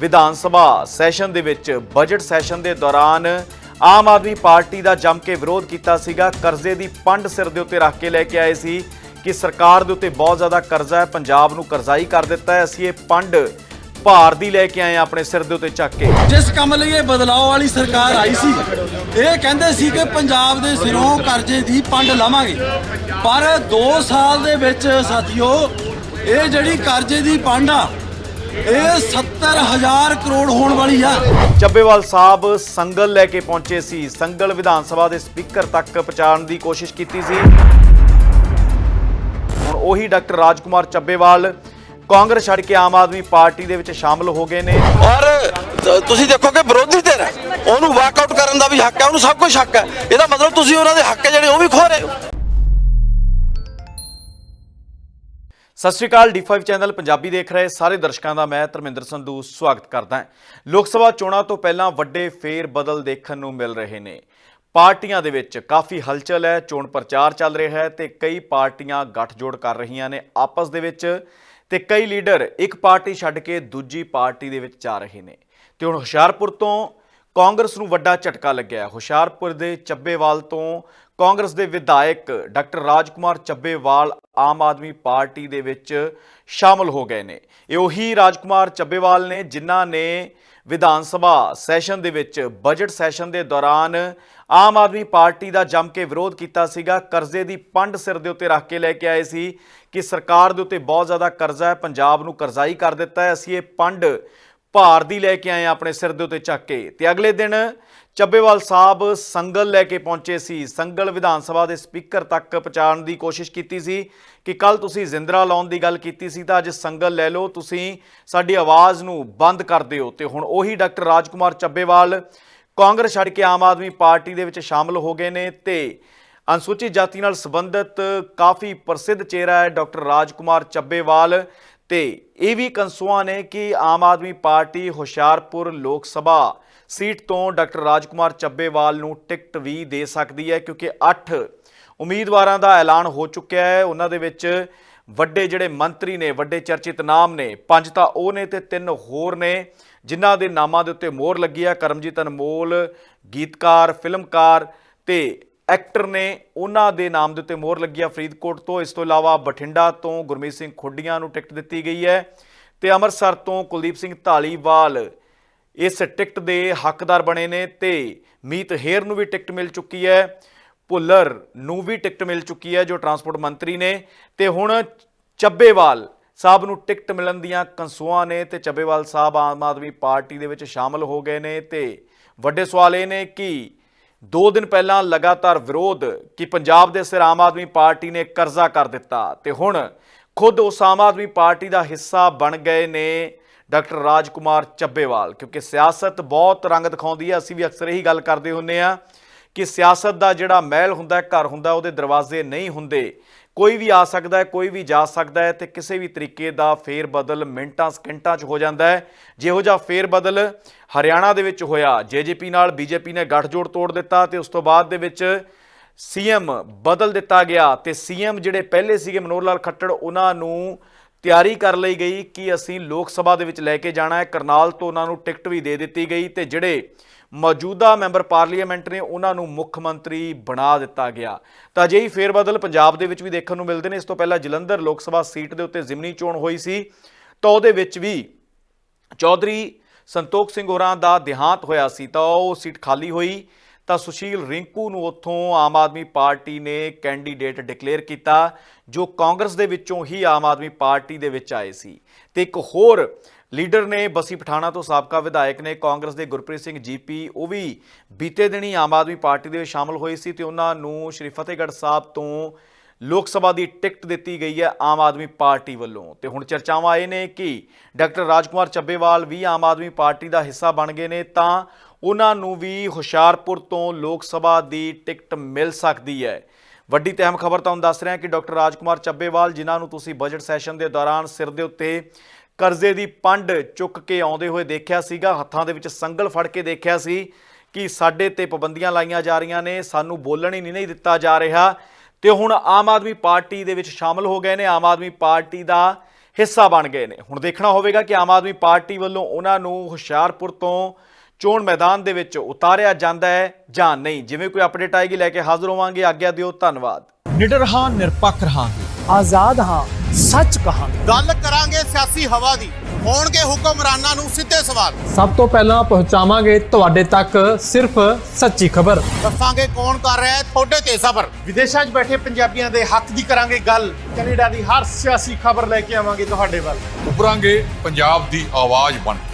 Vidhan Sabha session ਦੇ ਵਿੱਚ budget session ਦੇ ਦੌਰਾਨ ਆਮ ਆਦਮੀ ਪਾਰਟੀ ਦਾ ਜੰਮ ਕੇ ਵਿਰੋਧ ਕੀਤਾ ਸੀਗਾ। ਕਰਜ਼ੇ ਦੀ ਪੰਡ ਸਿਰ ਦੇ ਉੱਤੇ ਰੱਖ ਕੇ ਲੈ ਕੇ ਆਏ ਸੀ ਕਿ ਸਰਕਾਰ ਦੇ ਉੱਤੇ ਬਹੁਤ ਜ਼ਿਆਦਾ ਕਰਜ਼ਾ ਹੈ, ਪੰਜਾਬ ਨੂੰ ਕਰਜ਼ਾਈ ਕਰ ਦਿੱਤਾ ਹੈ। ਅਸੀਂ ਇਹ ਪੰਡ ਭਾਰ ਦੀ ਲੈ ਕੇ ਆਏ ਹਾਂ ਆਪਣੇ ਸਿਰ ਦੇ ਉੱਤੇ ਚੱਕ ਕੇ। ਜਿਸ ਕੰਮ ਲਈ ਇਹ ਬਦਲਾਅ ਵਾਲੀ ਸਰਕਾਰ ਆਈ ਸੀ, ਇਹ ਕਹਿੰਦੇ ਸੀ ਕਿ ਪੰਜਾਬ ਦੇ ਸਿਰੋਂ ਕਰਜ਼ੇ ਦੀ ਪੰਡ ਲਾਵਾਂਗੇ। ਪਰ 2 ਸਾਲ ਦੇ ਵਿੱਚ, ਸਾਥੀਓ, ਇਹ ਜਿਹੜੀ ਕਰਜ਼ੇ ਦੀ ਪੰਡ ਆ ਇਹ 70000 ਕਰੋੜ ਹੋਣ ਵਾਲੀ ਆ। ਚੱਬੇਵਾਲ ਸਾਹਿਬ ਸੰਗਲ ਲੈ ਕੇ ਪਹੁੰਚੇ ਸੀ। ਸੰਗਲ ਵਿਧਾਨ ਸਭਾ ਦੇ ਸਪੀਕਰ ਤੱਕ ਪਹੁੰਚਾਉਣ ਦੀ ਕੋਸ਼ਿਸ਼ ਕੀਤੀ ਸੀ। ਹੁਣ ਉਹੀ ਡਾਕਟਰ ਰਾਜਕੁਮਾਰ ਚੱਬੇਵਾਲ ਕਾਂਗਰਸ ਛੱਡ ਕੇ ਆਮ ਆਦਮੀ ਪਾਰਟੀ ਦੇ ਵਿੱਚ ਸ਼ਾਮਲ ਹੋ ਗਏ ਨੇ। ਔਰ ਤੁਸੀਂ ਦੇਖੋ ਕਿ ਵਿਰੋਧੀ ਧਿਰ ਹੈ। ਉਹਨੂੰ ਵਾਕਆਊਟ ਕਰਨ ਦਾ ਵੀ ਹੱਕ ਹੈ ਉਹਨੂੰ ਸਭ ਕੁਝ ਹੱਕ ਹੈ। ਇਹਦਾ ਮਤਲਬ ਤੁਸੀਂ ਉਹਨਾਂ ਦੇ ਹੱਕ ਹੈ ਜਿਹੜੇ ਉਹ ਵੀ ਖੋ ਰਹੇ ਹੋ। ਸਤਿ ਸ਼੍ਰੀ ਅਕਾਲ D5 ਚੈਨਲ ਪੰਜਾਬੀ ਦੇਖ ਰਹੇ ਸਾਰੇ ਦਰਸ਼ਕਾਂ ਦਾ ਮੈਂ ਧਰਮਿੰਦਰ ਸੰਧੂ ਸਵਾਗਤ ਕਰਦਾ ਹਾਂ। ਲੋਕ ਸਭਾ ਚੋਣਾਂ ਤੋਂ ਪਹਿਲਾਂ ਵੱਡੇ ਫੇਰ ਬਦਲ ਦੇਖਣ ਨੂੰ ਮਿਲ ਰਹੇ ਨੇ। ਪਾਰਟੀਆਂ ਦੇ ਵਿੱਚ ਕਾਫੀ ਹਲਚਲ ਹੈ, ਚੋਣ ਪ੍ਰਚਾਰ ਚੱਲ ਰਿਹਾ ਹੈ ਤੇ ਕਈ ਪਾਰਟੀਆਂ ਗੱਠਜੋੜ ਕਰ ਰਹੀਆਂ ਨੇ ਆਪਸ ਦੇ ਵਿੱਚ ਤੇ ਕਈ ਲੀਡਰ ਇੱਕ ਪਾਰਟੀ ਛੱਡ ਕੇ ਦੂਜੀ ਪਾਰਟੀ ਦੇ ਵਿੱਚ ਜਾ ਰਹੇ ਨੇ। ਤੇ ਹੁਣ ਹੁਸ਼ਿਆਰਪੁਰ ਤੋਂ ਕਾਂਗਰਸ ਨੂੰ ਵੱਡਾ ਝਟਕਾ ਲੱਗਿਆ ਹੁਸ਼ਿਆਰਪੁਰ ਦੇ ਚੱਬੇਵਾਲ ਤੋਂ ਕਾਂਗਰਸ ਦੇ ਵਿਧਾਇਕ ਡਾਕਟਰ ਰਾਜਕੁਮਾਰ ਚੱਬੇਵਾਲ ਆਮ ਆਦਮੀ ਪਾਰਟੀ ਦੇ ਵਿੱਚ ਸ਼ਾਮਲ ਹੋ ਗਏ ਨੇ। ਇਹ ਉਹੀ ਰਾਜਕੁਮਾਰ ਚੱਬੇਵਾਲ ਨੇ ਜਿਨ੍ਹਾਂ ਨੇ ਵਿਧਾਨ ਸਭਾ ਸੈਸ਼ਨ ਦੇ ਵਿੱਚ ਬਜਟ ਸੈਸ਼ਨ ਦੇ ਦੌਰਾਨ ਆਮ ਆਦਮੀ ਪਾਰਟੀ ਦਾ ਜੰਮ ਕੇ ਵਿਰੋਧ ਕੀਤਾ ਸੀਗਾ। ਕਰਜ਼ੇ ਦੀ ਪੰਡ ਸਿਰ ਦੇ ਉੱਤੇ ਰੱਖ ਕੇ ਲੈ ਕੇ ਆਏ ਸੀ ਕਿ ਸਰਕਾਰ ਦੇ ਉੱਤੇ ਬਹੁਤ ਜ਼ਿਆਦਾ ਕਰਜ਼ਾ ਹੈ, ਪੰਜਾਬ ਨੂੰ ਕਰਜ਼ਾਈ ਕਰ ਦਿੱਤਾ ਹੈ। ਅਸੀਂ ਇਹ ਪੰਡ ਭਾਰ ਦੀ ਲੈ ਕੇ ਆਏ ਹਾਂ ਆਪਣੇ ਸਿਰ ਦੇ ਉੱਤੇ ਚੱਕ ਕੇ। ਤੇ ਅਗਲੇ ਦਿਨ ਚੱਬੇਵਾਲ ਸਾਹਿਬ ਸੰਗਲ ਲੈ ਕੇ ਪਹੁੰਚੇ ਸੀ। ਸੰਗਲ ਵਿਧਾਨ ਸਭਾ ਦੇ ਸਪੀਕਰ ਤੱਕ ਪਹੁੰਚਾਉਣ ਦੀ ਕੋਸ਼ਿਸ਼ ਕੀਤੀ ਸੀ ਕਿ ਕੱਲ ਤੁਸੀਂ ਜ਼ਿੰਦਰਾ ਲਾਉਣ ਦੀ ਗੱਲ ਕੀਤੀ ਸੀ ਤਾਂ ਅੱਜ ਸੰਗਲ ਲੈ ਲਓ, ਤੁਸੀਂ ਸਾਡੀ ਆਵਾਜ਼ ਨੂੰ ਬੰਦ ਕਰ ਦਿਓ। ਤੇ ਹੁਣ ਉਹੀ ਡਾਕਟਰ ਰਾਜਕੁਮਾਰ ਚੱਬੇਵਾਲ ਕਾਂਗਰਸ ਛੱਡ ਕੇ ਆਮ ਆਦਮੀ ਪਾਰਟੀ ਦੇ ਵਿੱਚ ਸ਼ਾਮਲ ਹੋ ਗਏ ਨੇ ਤੇ ਅਨੁਸੂਚਿਤ ਜਾਤੀ ਨਾਲ ਸੰਬੰਧਿਤ ਕਾਫੀ ਪ੍ਰਸਿੱਧ ਚਿਹਰਾ ਹੈ ਡਾਕਟਰ ਰਾਜਕੁਮਾਰ ਚੱਬੇਵਾਲ। ਤੇ ਇਹ ਵੀ ਕੰਸੂਆਂ ਨੇ ਕਿ ਆਮ ਆਦਮੀ ਪਾਰਟੀ ਹੁਸ਼ਿਆਰਪੁਰ ਲੋਕ ਸਭਾ ਸੀਟ ਤੋਂ ਡਾਕਟਰ ਰਾਜਕੁਮਾਰ ਚੱਬੇਵਾਲ ਨੂੰ ਟਿਕਟ ਵੀ ਦੇ ਸਕਦੀ ਹੈ, ਕਿਉਂਕਿ 8 ਉਮੀਦਵਾਰਾਂ ਦਾ ਐਲਾਨ ਹੋ ਚੁੱਕਿਆ ਹੈ। ਉਹਨਾਂ ਦੇ ਵਿੱਚ ਵੱਡੇ ਜਿਹੜੇ ਮੰਤਰੀ ਨੇ, ਵੱਡੇ ਚਰਚਿਤ ਨਾਮ ਨੇ, ਪੰਜ ਤਾਂ ਉਹ ਨੇ ਤੇ ਤਿੰਨ ਹੋਰ ਨੇ, ਜਿਨ੍ਹਾਂ ਦੇ ਨਾਮਾਂ ਦੇ ਉੱਤੇ ਮੋਹਰ ਲੱਗੀ ਆ। ਕਰਮਜੀਤ ਅਨਮੋਲ, ਗੀਤਕਾਰ, ਫਿਲਮਕਾਰ ਤੇ ਐਕਟਰ ਨੇ ਉਹਨਾਂ ਦੇ ਨਾਮ ਦੇ ਉੱਤੇ ਮੋਹਰ ਲੱਗੀ ਹੈ ਫਰੀਦਕੋਟ ਤੋਂ। ਇਸ ਤੋਂ ਇਲਾਵਾ ਬਠਿੰਡਾ ਤੋਂ ਗੁਰਮੀਤ ਸਿੰਘ ਖੁੱਡੀਆਂ ਨੂੰ ਟਿਕਟ ਦਿੱਤੀ ਗਈ ਹੈ ਤੇ ਅੰਮ੍ਰਿਤਸਰ ਤੋਂ ਕੁਲਦੀਪ ਸਿੰਘ ਢਾਲੀਵਾਲ ਇਸ ਟਿਕਟ ਦੇ ਹੱਕਦਾਰ ਬਣੇ ਨੇ ਤੇ ਮੀਤ ਹੇਰ ਨੂੰ ਵੀ ਟਿਕਟ ਮਿਲ ਚੁੱਕੀ ਹੈ, ਭੁੱਲਰ ਨੂੰ ਵੀ ਟਿਕਟ ਮਿਲ ਚੁੱਕੀ ਹੈ ਜੋ ਟਰਾਂਸਪੋਰਟ ਮੰਤਰੀ ਨੇ ਤੇ ਹੁਣ ਚੱਬੇਵਾਲ ਸਾਹਿਬ ਨੂੰ ਟਿਕਟ ਮਿਲਣ ਦੀਆਂ ਕੰਸੂਆਂ ਨੇ ਤੇ ਚੱਬੇਵਾਲ ਸਾਹਿਬ ਆਮ ਆਦਮੀ ਪਾਰਟੀ ਦੇ ਵਿੱਚ ਸ਼ਾਮਲ ਹੋ ਗਏ ਨੇ ਤੇ ਵੱਡੇ ਸਵਾਲ ਇਹ ਨੇ ਕਿ 2 ਦਿਨ ਪਹਿਲਾਂ ਲਗਾਤਾਰ ਵਿਰੋਧ ਕਿ ਪੰਜਾਬ ਦੇ ਸਿਰ ਆਮ ਆਦਮੀ ਪਾਰਟੀ ਨੇ ਕਰਜ਼ਾ ਕਰ ਦਿੱਤਾ ਤੇ ਹੁਣ ਖੁਦ ਉਸ ਆਮ ਆਦਮੀ ਪਾਰਟੀ ਦਾ ਹਿੱਸਾ ਬਣ ਗਏ ਨੇ ਡਾਕਟਰ ਰਾਜਕੁਮਾਰ ਚੱਬੇਵਾਲ, ਕਿਉਂਕਿ ਸਿਆਸਤ ਬਹੁਤ ਰੰਗ ਦਿਖਾਉਂਦੀ ਹੈ। ਅਸੀਂ ਵੀ ਅਕਸਰ ਇਹੀ ਗੱਲ ਕਰਦੇ ਹੁੰਨੇ ਆ ਕਿ ਸਿਆਸਤ ਦਾ ਜਿਹੜਾ ਮਹਿਲ ਹੁੰਦਾ ਹੈ, ਘਰ ਹੁੰਦਾ ਉਹਦੇ ਦਰਵਾਜ਼ੇ ਨਹੀਂ ਹੁੰਦੇ। ਕੋਈ ਵੀ ਆ ਸਕਦਾ ਹੈ, ਕੋਈ ਵੀ ਜਾ ਸਕਦਾ ਹੈ ਤੇ ਕਿਸੇ ਵੀ ਤਰੀਕੇ ਦਾ ਫੇਰ ਬਦਲ ਮਿੰਟਾਂ, ਸਕਿੰਟਾਂ 'ਚ ਹੋ ਜਾਂਦਾ ਹੈ। ਜਿਹੋ ਜਿਹਾ ਫੇਰ ਬਦਲ ਹਰਿਆਣਾ ਦੇ ਵਿੱਚ ਹੋਇਆ ਜੇਜੇਪੀ ਨਾਲ ਬੀਜੇਪੀ ਨੇ ਗੱਠਜੋੜ ਤੋੜ ਦਿੱਤਾ ਤੇ ਉਸ ਤੋਂ ਬਾਅਦ ਦੇ ਵਿੱਚ ਸੀਐਮ ਬਦਲ ਦਿੱਤਾ ਗਿਆ ਤੇ ਸੀਐਮ ਜਿਹੜੇ ਪਹਿਲੇ ਸੀਗੇ ਮਨੋਹਰ ਲਾਲ ਖੱਟੜ, ਉਹਨਾਂ ਨੂੰ ਤਿਆਰੀ ਕਰ ਲਈ ਗਈ ਕਿ ਅਸੀਂ ਲੋਕ ਸਭਾ ਦੇ ਵਿੱਚ ਲੈ ਕੇ ਜਾਣਾ ਹੈ। ਕਰਨਾਲ ਤੋਂ ਉਹਨਾਂ ਨੂੰ ਟਿਕਟ ਵੀ ਦੇ ਦਿੱਤੀ ਗਈ ਤੇ ਜਿਹੜੇ ਮੌਜੂਦਾ ਮੈਂਬਰ ਪਾਰਲੀਮੈਂਟ ਨੇ ਉਹਨਾਂ ਨੂੰ ਮੁੱਖ ਮੰਤਰੀ ਬਣਾ ਦਿੱਤਾ ਗਿਆ। ਤਾਂ ਅਜਿਹੀ ਫੇਰਬਦਲ ਪੰਜਾਬ ਦੇ ਵਿੱਚ ਵੀ ਦੇਖਣ ਨੂੰ ਮਿਲਦੇ ਨੇ। ਇਸ ਤੋਂ ਪਹਿਲਾਂ ਜਲੰਧਰ ਲੋਕ ਸਭਾ ਸੀਟ ਦੇ ਉੱਤੇ ਜ਼ਿਮਨੀ ਚੋਣ ਹੋਈ ਸੀ। ਤਾਂ ਉਹਦੇ ਵਿੱਚ ਵੀ ਚੌਧਰੀ ਸੰਤੋਖ ਸਿੰਘ ਹੋਰਾਂ ਦਾ ਦੇਹਾਂਤ ਹੋਇਆ ਸੀ। ਤਾਂ ਉਹ ਸੀਟ ਖਾਲੀ ਹੋਈ। ਤਾਂ ਸੁਸ਼ੀਲ ਰਿੰਕੂ ਨੂੰ ਉੱਥੋਂ ਆਮ ਆਦਮੀ ਪਾਰਟੀ ਨੇ ਕੈਂਡੀਡੇਟ ਡਿਕਲੇਅਰ ਕੀਤਾ, ਜੋ ਕਾਂਗਰਸ ਦੇ ਵਿੱਚੋਂ ਹੀ ਆਮ ਆਦਮੀ ਪਾਰਟੀ ਦੇ ਵਿੱਚ ਆਏ ਸੀ। ਤੇ ਇੱਕ ਹੋਰ ਲੀਡਰ ਨੇ ਬਸੀ ਪਠਾਣਾ ਤੋਂ ਸਾਬਕਾ ਵਿਧਾਇਕ ਨੇ ਕਾਂਗਰਸ ਦੇ ਗੁਰਪ੍ਰੀਤ ਸਿੰਘ ਜੀਪੀ, ਉਹ ਵੀ ਬੀਤੇ ਦਿਨੀ ਆਮ ਆਦਮੀ ਪਾਰਟੀ ਦੇ ਵਿੱਚ ਸ਼ਾਮਲ ਹੋਏ ਸੀ ਤੇ ਉਹਨਾਂ ਨੂੰ ਸ਼੍ਰੀ ਫਤਿਹਗੜ੍ਹ ਸਾਹਿਬ ਤੋਂ ਲੋਕ ਸਭਾ ਦੀ ਟਿਕਟ ਦਿੱਤੀ ਗਈ ਹੈ ਆਮ ਆਦਮੀ ਪਾਰਟੀ ਵੱਲੋਂ। ਤੇ ਹੁਣ ਚਰਚਾਵਾਂ ਇਹ ਨੇ ਕਿ ਡਾਕਟਰ ਰਾਜਕੁਮਾਰ ਚੱਬੇਵਾਲ ਵੀ ਆਮ ਆਦਮੀ ਪਾਰਟੀ ਦਾ ਹਿੱਸਾ ਬਣ ਗਏ ਨੇ ਤਾਂ ਉਹਨਾਂ ਨੂੰ ਵੀ ਹੁਸ਼ਿਆਰਪੁਰ ਤੋਂ ਲੋਕ ਸਭਾ ਦੀ ਟਿਕਟ ਮਿਲ ਸਕਦੀ ਹੈ। ਵੱਡੀ ਤੇ ਅਹਿਮ ਖਬਰ ਤੁਹਾਨੂੰ ਦੱਸ ਰਿਹਾ ਕਿ ਡਾਕਟਰ ਰਾਜਕੁਮਾਰ ਚੱਬੇਵਾਲ, ਜਿਨ੍ਹਾਂ ਨੂੰ ਤੁਸੀਂ ਬਜਟ ਸੈਸ਼ਨ ਦੇ ਦੌਰਾਨ ਸਿਰ ਦੇ ਉੱਤੇ ਕਰਜ਼ੇ ਦੀ ਪੰਡ ਚੁੱਕ ਕੇ ਆਉਂਦੇ ਹੋਏ ਦੇਖਿਆ ਸੀਗਾ, ਹੱਥਾਂ ਦੇ ਵਿੱਚ ਸੰਗਲ ਫੜ ਕੇ ਦੇਖਿਆ ਸੀ ਕਿ ਸਾਡੇ ਤੇ ਪਾਬੰਦੀਆਂ ਲਾਈਆਂ ਜਾ ਰਹੀਆਂ ਨੇ, ਸਾਨੂੰ ਬੋਲਣ ਹੀ ਨਹੀਂ ਦਿੱਤਾ ਜਾ ਰਿਹਾ। ਤੇ ਹੁਣ ਆਮ ਆਦਮੀ ਪਾਰਟੀ ਦੇ ਵਿੱਚ ਸ਼ਾਮਲ ਹੋ ਗਏ ਨੇ, ਆਮ ਆਦਮੀ ਪਾਰਟੀ ਦਾ ਹਿੱਸਾ ਬਣ ਗਏ ਨੇ। ਹੁਣ ਦੇਖਣਾ ਹੋਵੇਗਾ ਕਿ ਆਮ ਆਦਮੀ ਪਾਰਟੀ ਵੱਲੋਂ ਉਹਨਾਂ ਨੂੰ ਹੁਸ਼ਿਆਰਪੁਰ ਤੋਂ ਚੋਣ ਮੈਦਾਨ ਦੇ ਵਿੱਚ ਉਤਾਰਿਆ ਜਾਂਦਾ ਹੈ ਜਾਂ ਨਹੀਂ? ਜਿਵੇਂ ਕੋਈ ਅਪਡੇਟ ਆਏਗੀ ਲੈ ਕੇ ਹਾਜ਼ਰ ਹੋਵਾਂਗੇ। ਆਗਿਆ ਦਿਓ ਧੰਨਵਾਦ। ਨਿਡਰ ਹਾਂ ਨਿਰਪੱਖ ਰਹਾਂਗੇ। ਆਜ਼ਾਦ ਹਾਂ ਸੱਚ ਕਹਾਂਗੇ। ਗੱਲ ਕਰਾਂਗੇ ਸਿਆਸੀ ਹਵਾ ਦੀ। ਹੋਣਗੇ ਹੁਕਮਰਾਨਾਂ ਨੂੰ ਸਿੱਧੇ ਸਵਾਲ। ਸਭ ਤੋਂ ਪਹਿਲਾਂ ਪਹੁੰਚਾਵਾਂਗੇ ਤੁਹਾਡੇ ਤੱਕ ਸਿਰਫ ਸੱਚੀ ਖਬਰ। ਦੱਸਾਂਗੇ ਕੌਣ ਕਰ ਰਿਹਾ ਹੈ ਤੁਹਾਡੇ ਤੇ ਸਬਰ। ਵਿਦੇਸ਼ਾਂ 'ਚ ਬੈਠੇ ਪੰਜਾਬੀਆਂ ਦੇ ਹੱਕ ਦੀ ਕਰਾਂਗੇ ਗੱਲ। ਕੈਨੇਡਾ ਦੀ ਹਰ ਸਿਆਸੀ ਖਬਰ ਲੈ ਕੇ ਆਵਾਂਗੇ ਤੁਹਾਡੇ ਵੱਲ। ਉਭਰਾਂਗੇ ਪੰਜਾਬ ਦੀ ਆਵਾਜ਼ ਬਣ ਕੇ।